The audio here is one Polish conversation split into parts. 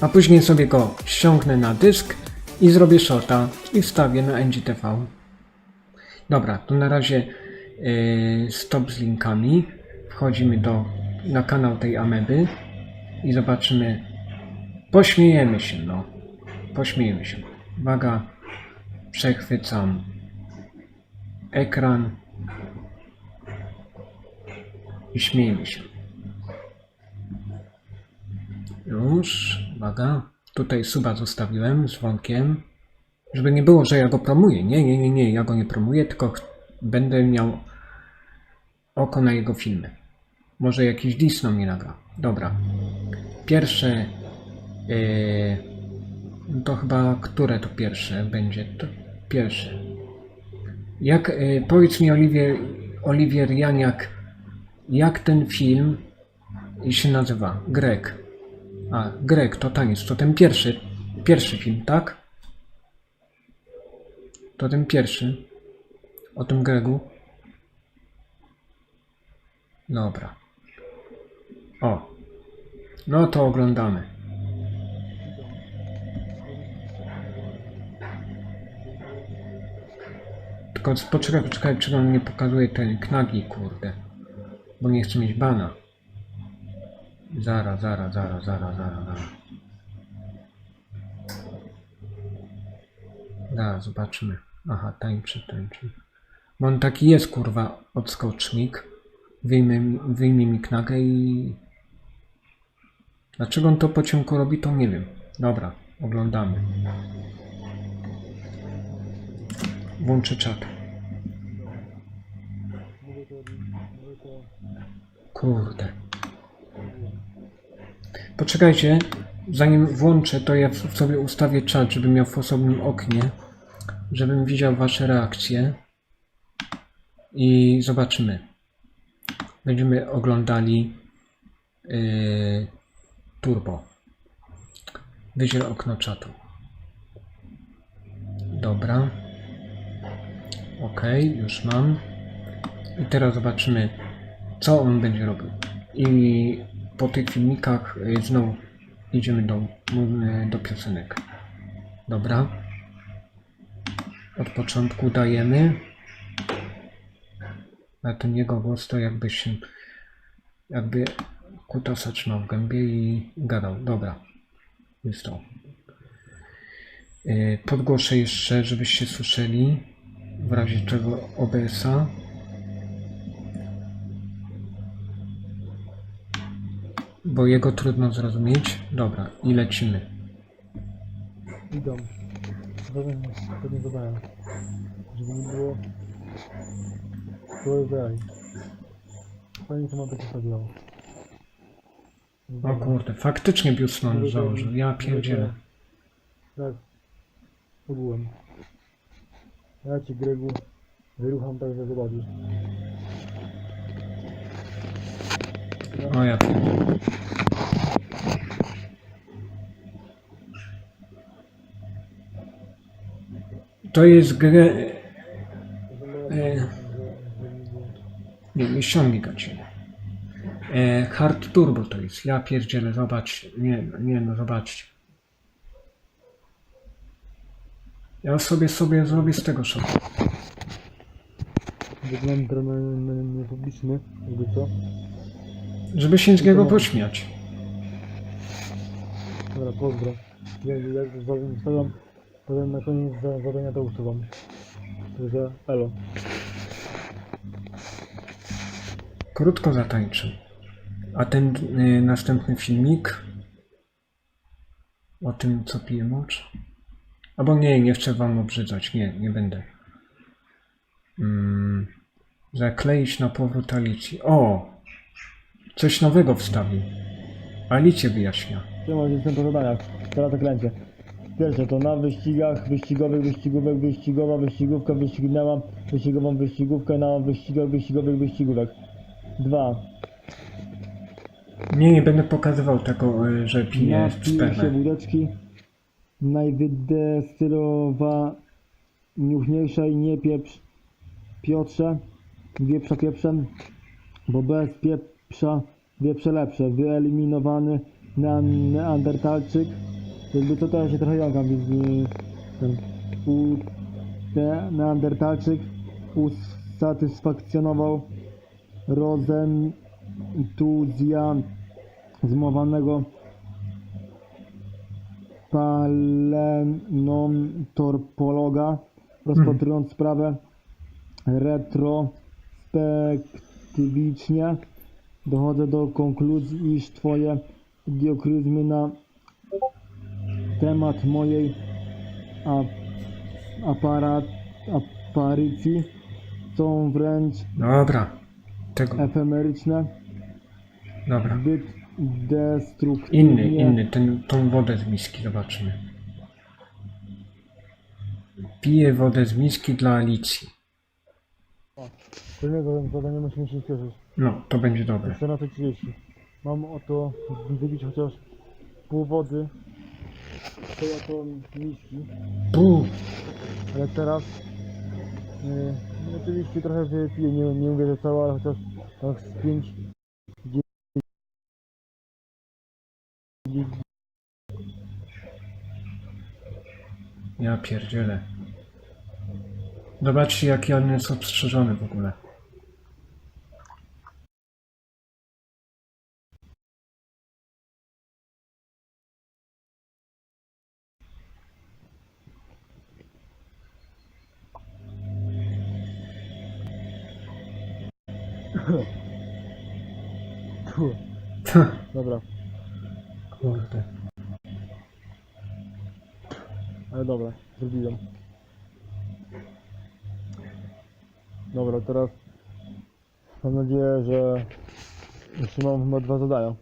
a później sobie go ściągnę na dysk i zrobię shota i wstawię na NGTV. Dobra, to na razie yy, stop z linkami. Wchodzimy do, na kanał tej ameby i zobaczymy. Pośmiejemy się, no. Pośmiejemy się. Uwaga, przechwycam ekran i śmiejmy się. Już, uwaga. Tutaj suba zostawiłem z wątkiem. Żeby nie było, że ja go promuję. Nie, nie, nie, nie, ja go nie promuję, tylko będę miał oko na jego filmy. Może jakiś Disney mnie nagra. Dobra. Pierwsze. Yy, to chyba które to pierwsze będzie? To pierwsze. Jak, yy, powiedz mi Oliwier, Oliwier Janiak, jak ten film się nazywa? Greg. A, Greg, to taniec, to ten pierwszy, pierwszy film, tak? To ten pierwszy. O tym Gregu. Dobra. O. No to oglądamy. Tylko poczekaj, poczekaj, czy on nie pokazuje tej knagi, kurde. Bo nie chcę mieć bana. Zara, zara, zara, zara, zara, zara. Da, zobaczymy. Aha, tańczy, tańczy. Bo on taki jest, kurwa, odskocznik. Wyjmie, mi- wyjmie mi knagę i... Dlaczego on to po ciemku robi, to nie wiem. Dobra, oglądamy. Włączę czat. Kurde. Poczekajcie, zanim włączę, to ja w- sobie ustawię czat, żebym miał w osobnym oknie, żebym widział wasze reakcje i zobaczymy. Będziemy oglądali yy, turbo. Wydziel okno czatu. Dobra. Ok, już mam. I teraz zobaczymy, co on będzie robił. I po tych filmikach y, znowu idziemy do, y, do piosenek. Dobra. Od początku dajemy. Na ten jego głos to jakby się jakby kutasa w gębie i gadał. Dobra. Jest to. Y, Podgłoszę jeszcze, żebyście słyszeli w razie czego OBS-a. Bo jego trudno zrozumieć. Dobra, i lecimy. Idą. Zadanie, zadanie zadania. Żeby nie było... Było wybrali. Fajnie to ma być ustawiło. O kurde, faktycznie Biusman założył. Ja pierdzielę. Tak. Ogółem. Ja ci Gregu wyrucham tak, że zobaczysz. O ja. To jest grę... E, nie, nie ściągnij go cię. E, hard Turbo to jest. Ja pierdzielę, zobacz. Nie, nie no, zobaczcie. Ja sobie sobie zrobię z tego shot. Wygląda na- na- jakby co. Żeby się z niego pośmiać. Dobra, pozdro. Ja jak już ustawiam, potem na koniec za- zadania to usuwam. Także elo. Krótko zatańczę. A ten y, następny filmik o tym, co pije mocz? Albo nie, nie chcę wam obrzydzać. Nie, nie będę. Mm, zakleić na powrót Alicji. O! Coś nowego wstawił. Alicję wyjaśnia. Siema, jestem po zadaniach. Teraz zaklęcie. Pierwsze to na wyścigach wyścigowych, wyścigówek, wyścigowa, wyścigówka, wyścignęła, wyścigową wyścigówkę na wyścigach, wyścigowych, wyścigówek. Dwa. Nie, nie będę pokazywał tego, y, że Napij się spermę. wódeczki. Najwydestylowa niuchniejszej nie pieprz Piotrze. Wieprza pieprzem, bo bez wieprze lepsze. Wyeliminowany ne- Neandertalczyk. Jakby co to ja się trochę jąkam, więc y, ten u, ne- Neandertalczyk usatysfakcjonował rozentuzjazmowanego paleontorpologa, rozpatrując sprawę retrospektywicznie, dochodzę do konkluzji, iż twoje diokryzmy na temat mojej a, aparat, aparycji są wręcz Dobra. Tego. efemeryczne, Dobra. zbyt destruktywnie. Inny, inny. Ten, tą wodę z miski zobaczymy. Piję wodę z miski dla Alicji. Kolejnego zadania musimy się spieszyć. No, to będzie dobre. 14.30. Mam oto wybić chociaż pół wody. To jako miski. Pu, Ale teraz yy, oczywiście trochę wypiję, nie, nie mówię, że cała, ale chociaż tak z 5 ja pierdzielę. Zobaczcie, jaki on jest obstrzeżony w ogóle. Dobra, Kurde. ale dobra, zrobiłem. Dobra, teraz mam nadzieję, że jeszcze mam chyba dwa zadania.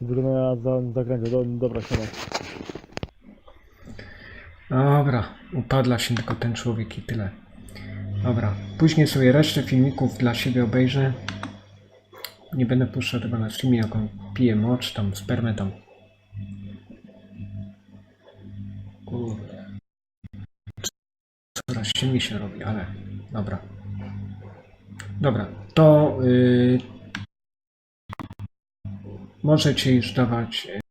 Wykonania za zakręcie. Do, dobra, siema. Dobra, upadla się tylko ten człowiek i tyle. Dobra, później sobie resztę filmików dla siebie obejrzę. Nie będę puszczał tego na streamie, jak on pije mocz, tam spermę tam. Kurde. Coraz ciemniej się robi, ale dobra. Dobra, to yy, możecie już dawać